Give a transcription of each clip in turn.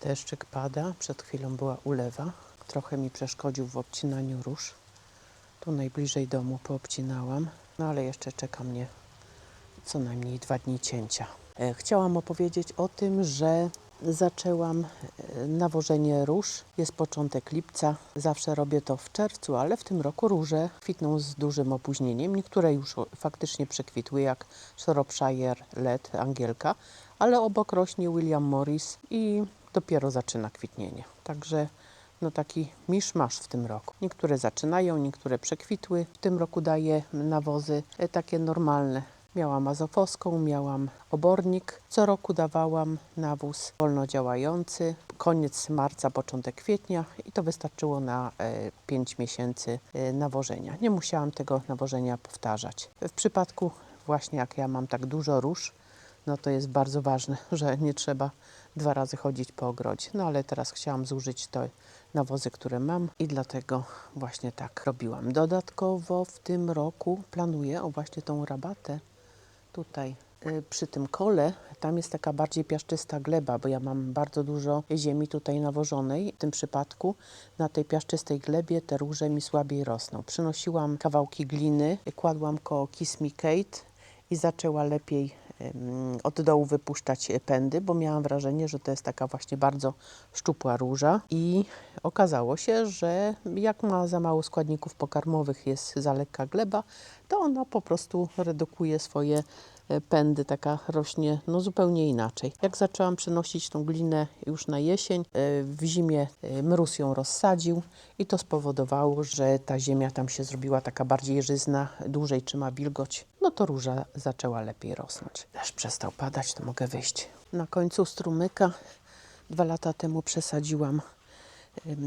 Deszczyk pada, przed chwilą była ulewa. Trochę mi przeszkodził w obcinaniu róż. Tu najbliżej domu poobcinałam, no ale jeszcze czeka mnie co najmniej dwa dni cięcia. E, Chciałam opowiedzieć o tym, że zaczęłam e, nawożenie róż. Jest początek lipca. Zawsze robię to w czerwcu, ale w tym roku róże kwitną z dużym opóźnieniem. Niektóre już faktycznie przekwitły, jak Shropshire Led, Angielka, ale obok rośnie William Morris i dopiero zaczyna kwitnienie. Także no taki miszmasz w tym roku. Niektóre zaczynają, niektóre przekwitły. W tym roku daję nawozy e, takie normalne. Miałam azofoską, miałam obornik. Co roku dawałam nawóz wolnodziałający. Koniec marca, początek kwietnia i to wystarczyło na 5 miesięcy e, nawożenia. Nie musiałam tego nawożenia powtarzać. W przypadku właśnie jak ja mam tak dużo róż, no to jest bardzo ważne, że nie trzeba dwa razy chodzić po ogrodzie. No ale teraz chciałam zużyć te nawozy, które mam i dlatego właśnie tak robiłam. Dodatkowo w tym roku planuję o właśnie tą rabatę tutaj y, przy tym kole, tam jest taka bardziej piaszczysta gleba, bo ja mam bardzo dużo ziemi tutaj nawożonej. W tym przypadku na tej piaszczystej glebie te róże mi słabiej rosną. Przynosiłam kawałki gliny, kładłam koło Kiss Me Kate i zaczęła lepiej od dołu wypuszczać pędy, bo miałam wrażenie, że to jest taka właśnie bardzo szczupła róża. I okazało się, że jak ma za mało składników pokarmowych, jest za lekka gleba, to ona po prostu redukuje swoje e, pędy, taka rośnie no zupełnie inaczej. Jak zaczęłam przenosić tą glinę już na jesień, e, w zimie e, mróz ją rozsadził i to spowodowało, że ta ziemia tam się zrobiła taka bardziej żyzna, dłużej trzyma wilgoć, no to róża zaczęła lepiej rosnąć. Deszcz przestał padać, to mogę wyjść. Na końcu strumyka dwa lata temu przesadziłam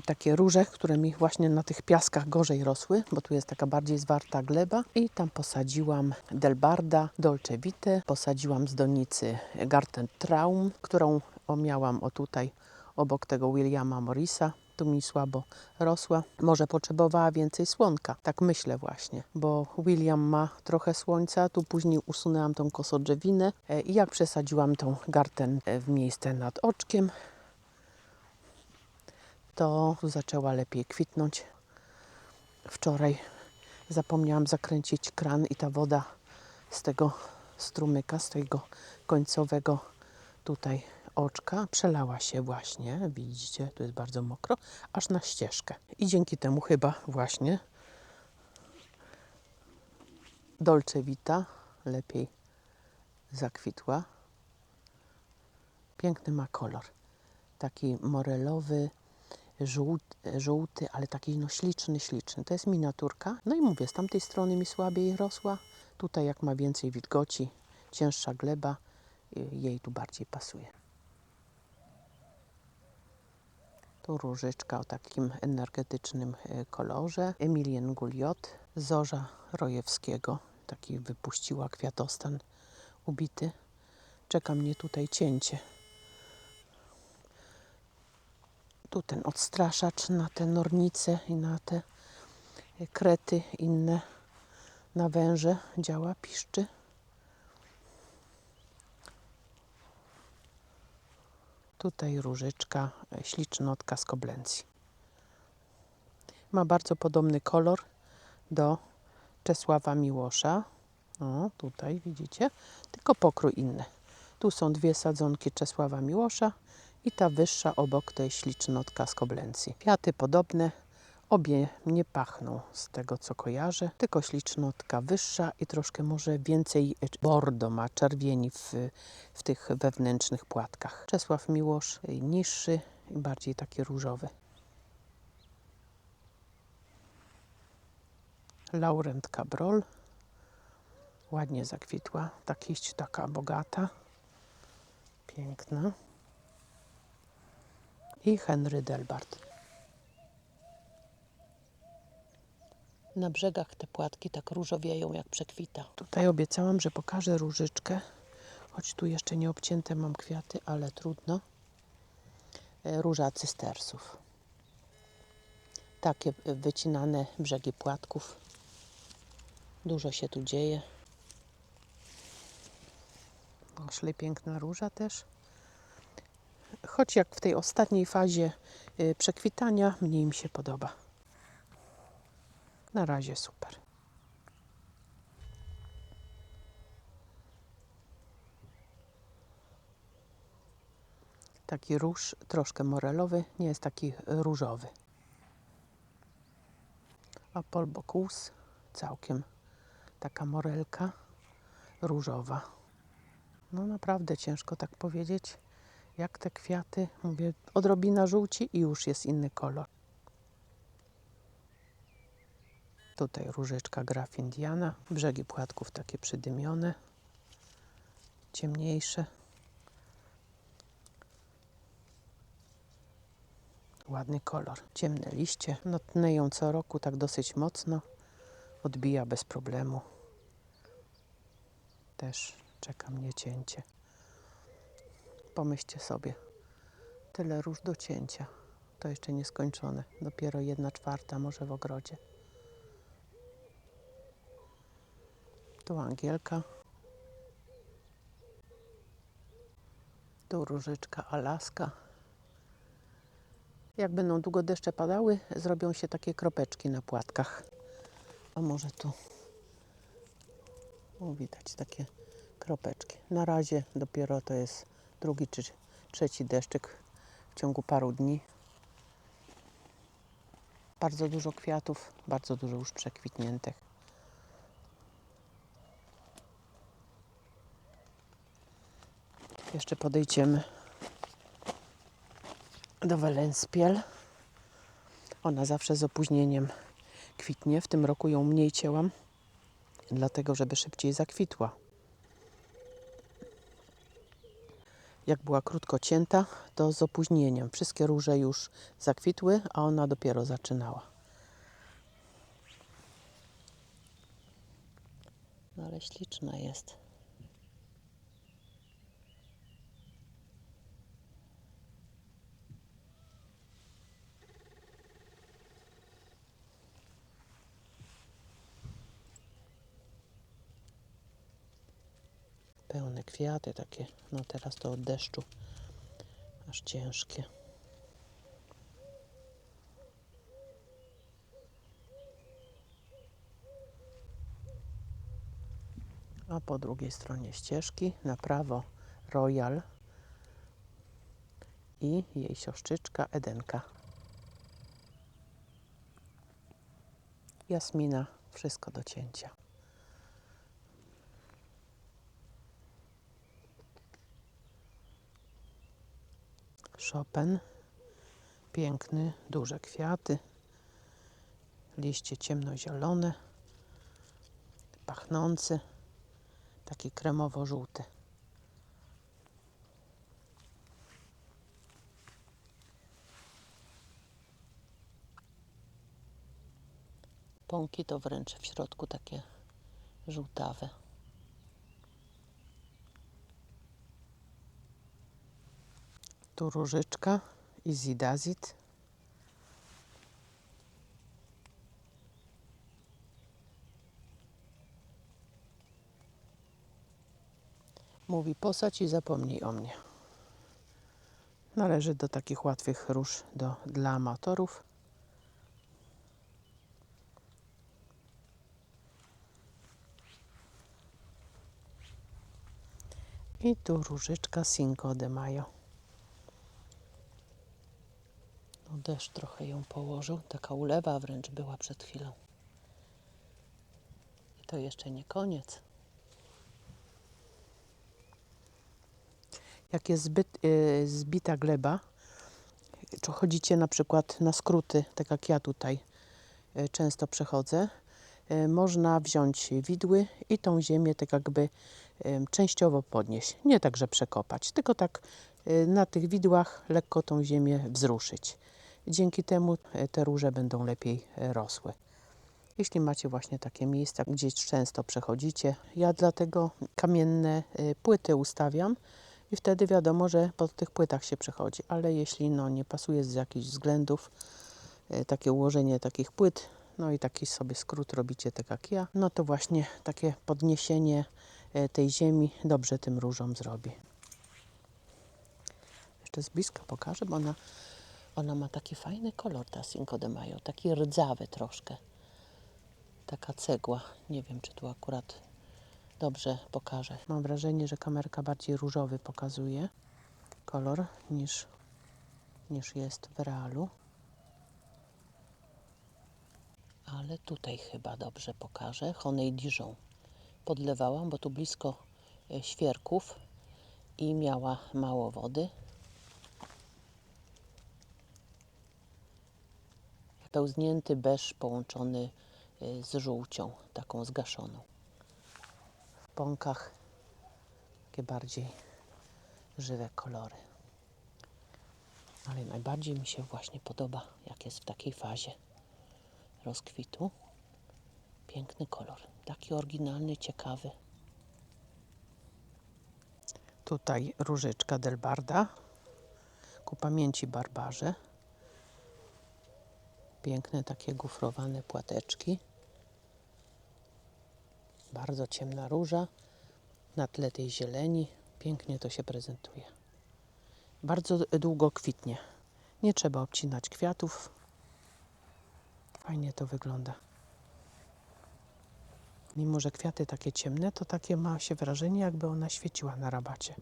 takie róże, które mi właśnie na tych piaskach gorzej rosły, bo tu jest taka bardziej zwarta gleba i tam posadziłam Delbarda, Dolce Vite, posadziłam z donicy Garten Traum, którą omiałam o tutaj obok tego Williama Morrisa. Tu mi słabo rosła. Może potrzebowała więcej słonka. Tak myślę właśnie, bo William ma trochę słońca. Tu później usunęłam tą kosodrzewinę e, i jak przesadziłam tą garten e, w miejsce nad oczkiem, to zaczęła lepiej kwitnąć. Wczoraj zapomniałam zakręcić kran i ta woda z tego strumyka, z tego końcowego tutaj oczka przelała się właśnie, widzicie, tu jest bardzo mokro, aż na ścieżkę. I dzięki temu chyba właśnie Dolce Vita lepiej zakwitła. Piękny ma kolor. Taki morelowy, żółty, żółty, ale taki no śliczny, śliczny. To jest miniaturka. No i mówię, z tamtej strony mi słabiej rosła. Tutaj jak ma więcej wilgoci, cięższa gleba, y, jej tu bardziej pasuje. Tu różyczka o takim energetycznym y, kolorze. Emilien Gulliot, Zorza Rojewskiego. Taki wypuściła kwiatostan ubity. Czeka mnie tutaj cięcie. Tu ten odstraszacz na te nornice i na te y, krety inne, na węże działa, piszczy. Tutaj różyczka, e, ślicznotka z koblencji. Ma bardzo podobny kolor do Czesława Miłosza. O, tutaj widzicie, tylko pokrój inny. Tu są dwie sadzonki Czesława Miłosza i ta wyższa obok tej ślicznotka z koblencji. Kwiaty podobne, obie nie pachną z tego co kojarzę, tylko ślicznotka wyższa i troszkę może więcej bordo ma, czerwieni w, w tych wewnętrznych płatkach. Czesław Miłosz y, niższy i bardziej taki różowy. Laurent Cabrol. Ładnie zakwitła. Ta taka bogata. Piękna. I Henry Delbart. Na brzegach te płatki tak różowieją jak przekwita. Tutaj obiecałam, że pokażę różyczkę. Choć tu jeszcze nie obcięte mam kwiaty, ale trudno. E, Róża cystersów. Takie e, wycinane brzegi płatków. Dużo się tu dzieje. Szli piękna róża też. Choć jak w tej ostatniej fazie y, przekwitania mniej mi się podoba. Na razie super. Taki róż troszkę morelowy, nie jest taki różowy. A polbocus całkiem taka morelka różowa. No naprawdę ciężko tak powiedzieć, jak te kwiaty, mówię, odrobina żółci i już jest inny kolor. Tutaj różyczka Graf Indiana, brzegi płatków takie przydymione, ciemniejsze. Ładny kolor, ciemne liście, no tneją co roku tak dosyć mocno, odbija bez problemu. Też czeka mnie cięcie. Pomyślcie sobie, tyle róż do cięcia. To jeszcze nieskończone. Dopiero jedna czwarta może w ogrodzie. Tu Angielka. Tu różyczka Alaska. Jak będą długo deszcze padały, zrobią się takie kropeczki na płatkach. A może tu o, widać takie kropeczki. Na razie dopiero to jest drugi czy trzeci deszczyk w ciągu paru dni. Bardzo dużo kwiatów, bardzo dużo już przekwitniętych. Jeszcze podejdziemy do Welenspiel. Ona zawsze z opóźnieniem kwitnie. W tym roku ją mniej cięłam, dlatego żeby szybciej zakwitła. Jak była krótko cięta, to z opóźnieniem. Wszystkie róże już zakwitły, a ona dopiero zaczynała. No ale śliczna jest. Pełne kwiaty takie, no teraz to od deszczu, aż ciężkie. A po drugiej stronie ścieżki na prawo Royal i jej siostrzyczka Edenka. Jasmina, wszystko do cięcia. Chopin. Piękny, duże kwiaty. Liście ciemnozielone. Pachnący. Taki kremowo-żółty. Pąki to wręcz w środku takie żółtawe. Tu różyczka i zidazit. Mówi posadź i zapomnij o mnie. Należy do takich łatwych róż do, dla amatorów. I tu różyczka Cinco de Mayo. No deszcz trochę ją położył. Taka ulewa wręcz była przed chwilą. I to jeszcze nie koniec. Jak jest zbyt, y, zbita gleba, czy chodzicie na przykład na skróty, tak jak ja tutaj y, często przechodzę, y, można wziąć widły i tą ziemię tak jakby częściowo podnieść. Nie tak, że przekopać, tylko tak y, na tych widłach lekko tą ziemię wzruszyć. Dzięki temu e, te róże będą lepiej e, rosły. Jeśli macie właśnie takie miejsca, gdzie często przechodzicie, ja dlatego kamienne e, płyty ustawiam i wtedy wiadomo, że po tych płytach się przechodzi. Ale jeśli no, nie pasuje z jakichś względów takie ułożenie takich płyt, no i taki sobie skrót robicie tak jak ja, no to właśnie takie podniesienie tej ziemi dobrze tym różom zrobi. jeszcze z bliska pokażę, bo ona, ona ma taki fajny kolor, ta Cinco de Mayo, taki rdzawy troszkę. Taka cegła. Nie wiem, czy tu akurat dobrze pokażę. Mam wrażenie, że kamerka bardziej różowy pokazuje kolor niż, niż jest w realu. Ale tutaj chyba dobrze pokażę. Honey Dijon. Podlewałam, bo tu blisko e, świerków i miała mało wody. Pełznięty beż połączony y, z żółcią, taką zgaszoną. W pąkach takie bardziej żywe kolory. Ale najbardziej mi się właśnie podoba, jak jest w takiej fazie rozkwitu. Piękny kolor, taki oryginalny, ciekawy. Tutaj różyczka del Barda ku pamięci Barbarze. Piękne takie gufrowane płateczki. Bardzo ciemna róża na tle tej zieleni. Pięknie to się prezentuje. Bardzo długo kwitnie. Nie trzeba obcinać kwiatów. Fajnie to wygląda. Mimo, że kwiaty takie ciemne, to takie ma się wrażenie, jakby ona świeciła na rabacie.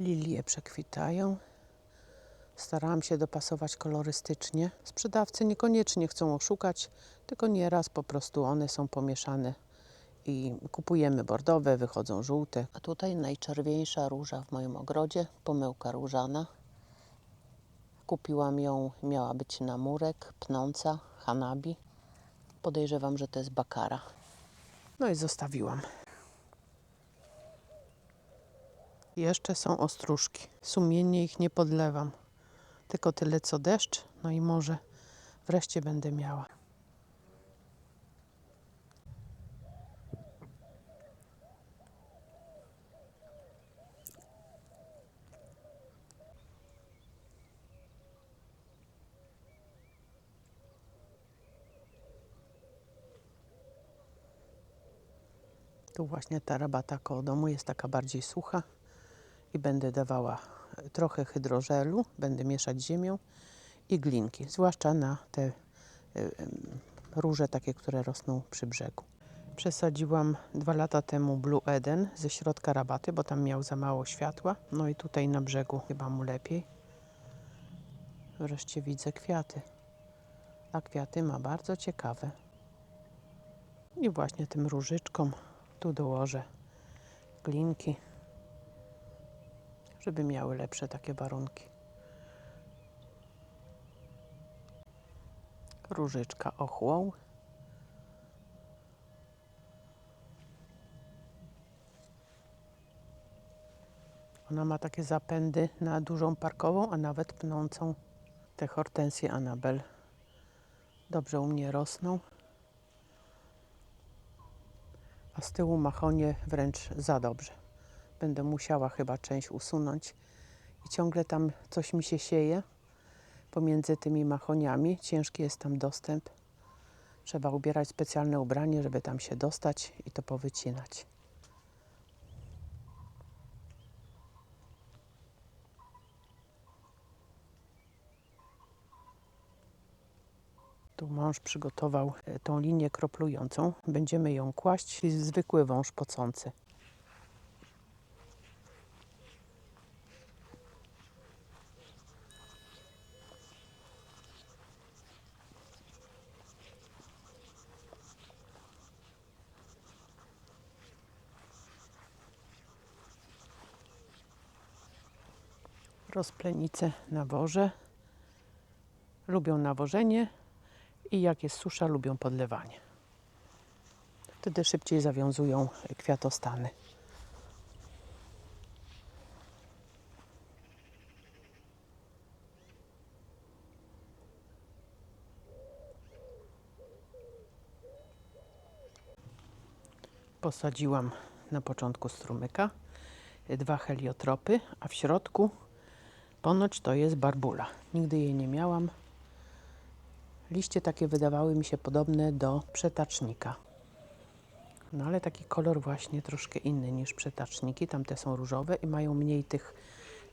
Lilie przekwitają. Starałam się dopasować kolorystycznie. Sprzedawcy niekoniecznie chcą oszukać, tylko nieraz po prostu one są pomieszane i kupujemy bordowe, wychodzą żółte. A tutaj najczerwieńsza róża w moim ogrodzie, pomyłka różana. Kupiłam ją, miała być na murek, pnąca, hanabi. Podejrzewam, że to jest bakara. No i zostawiłam. Jeszcze są ostróżki. Sumiennie ich nie podlewam. Tylko tyle co deszcz. No i może wreszcie będę miała. Tu właśnie ta rabata koło domu jest taka bardziej sucha i będę dawała trochę hydrożelu, będę mieszać ziemią i glinki, zwłaszcza na te róże takie, które rosną przy brzegu. Przesadziłam dwa lata temu Blue Eden ze środka rabaty, bo tam miał za mało światła. No i tutaj na brzegu chyba mu lepiej. Wreszcie widzę kwiaty. A kwiaty ma bardzo ciekawe. I właśnie tym różyczkom tu dołożę glinki żeby miały lepsze takie warunki. Różyczka ochłą. Ona ma takie zapędy na dużą parkową, a nawet pnącą. Te hortensje Anabel dobrze u mnie rosną. A z tyłu machonie wręcz za dobrze będę musiała chyba część usunąć i ciągle tam coś mi się sieje pomiędzy tymi machoniami. Ciężki jest tam dostęp. Trzeba ubierać specjalne ubranie, żeby tam się dostać i to powycinać. Tu mąż przygotował e, tą linię kroplującą. Będziemy ją kłaść zwykły wąż pocący. Rozplenice nawożę. Lubią nawożenie i jak jest susza, lubią podlewanie. Wtedy szybciej zawiązują kwiatostany. Posadziłam na początku strumyka dwa heliotropy, a w środku ponoć to jest barbula. Nigdy jej nie miałam. Liście takie wydawały mi się podobne do przetacznika. No ale taki kolor właśnie troszkę inny niż przetaczniki. Tamte są różowe i mają mniej tych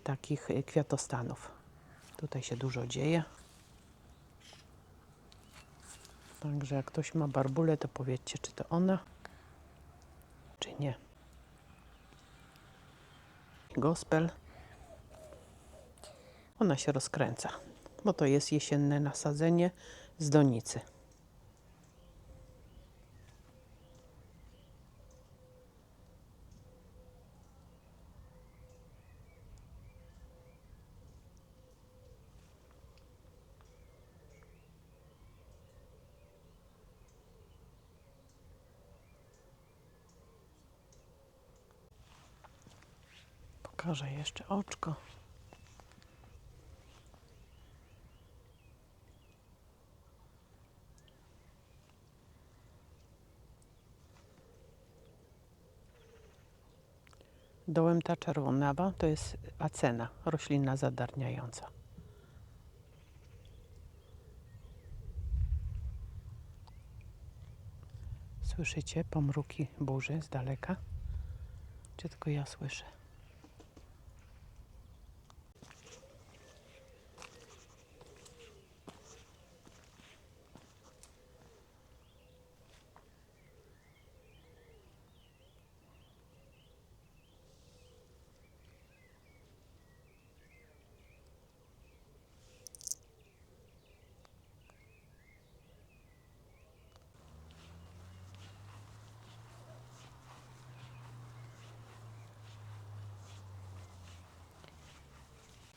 takich y, kwiatostanów. Tutaj się dużo dzieje. Także jak ktoś ma barbulę, to powiedzcie, czy to ona, czy nie. Gospel. Ona się rozkręca, bo to jest jesienne nasadzenie z donicy. Pokażę jeszcze oczko. Dołem ta czerwonawa to jest acena, roślina zadarniająca. Słyszycie pomruki burzy z daleka? Czy tylko ja słyszę?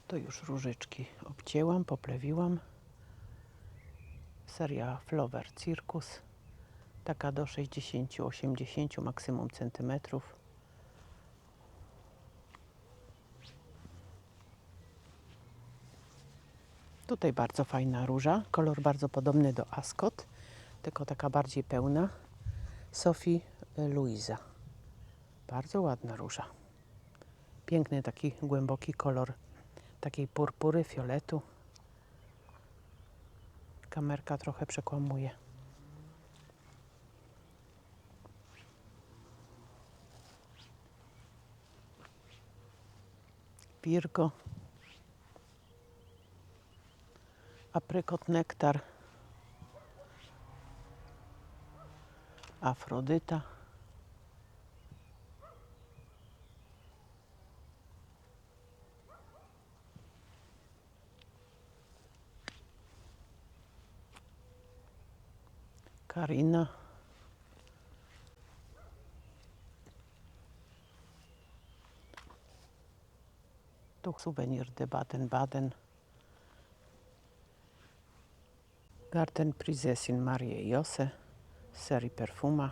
To już różyczki obcięłam, poplewiłam. Seria Flower Circus. Taka do 60-80 maksimum centymetrów. Tutaj bardzo fajna róża. Kolor bardzo podobny do Ascot, tylko taka bardziej pełna. Sophie Louisa. Bardzo ładna róża. Piękny taki głęboki kolor takiej purpury, fioletu. Kamerka trochę przekłamuje. Virgo. Aprykot nektar. Afrodyta. Karina. Tu suwenir de Baden-Baden. Garten Prizesin Marie Jose z serii Perfuma.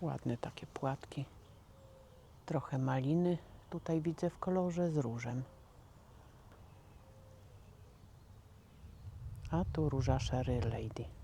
Ładne takie płatki. Trochę maliny tutaj widzę w kolorze z różem. A tu róża Sherry Lady.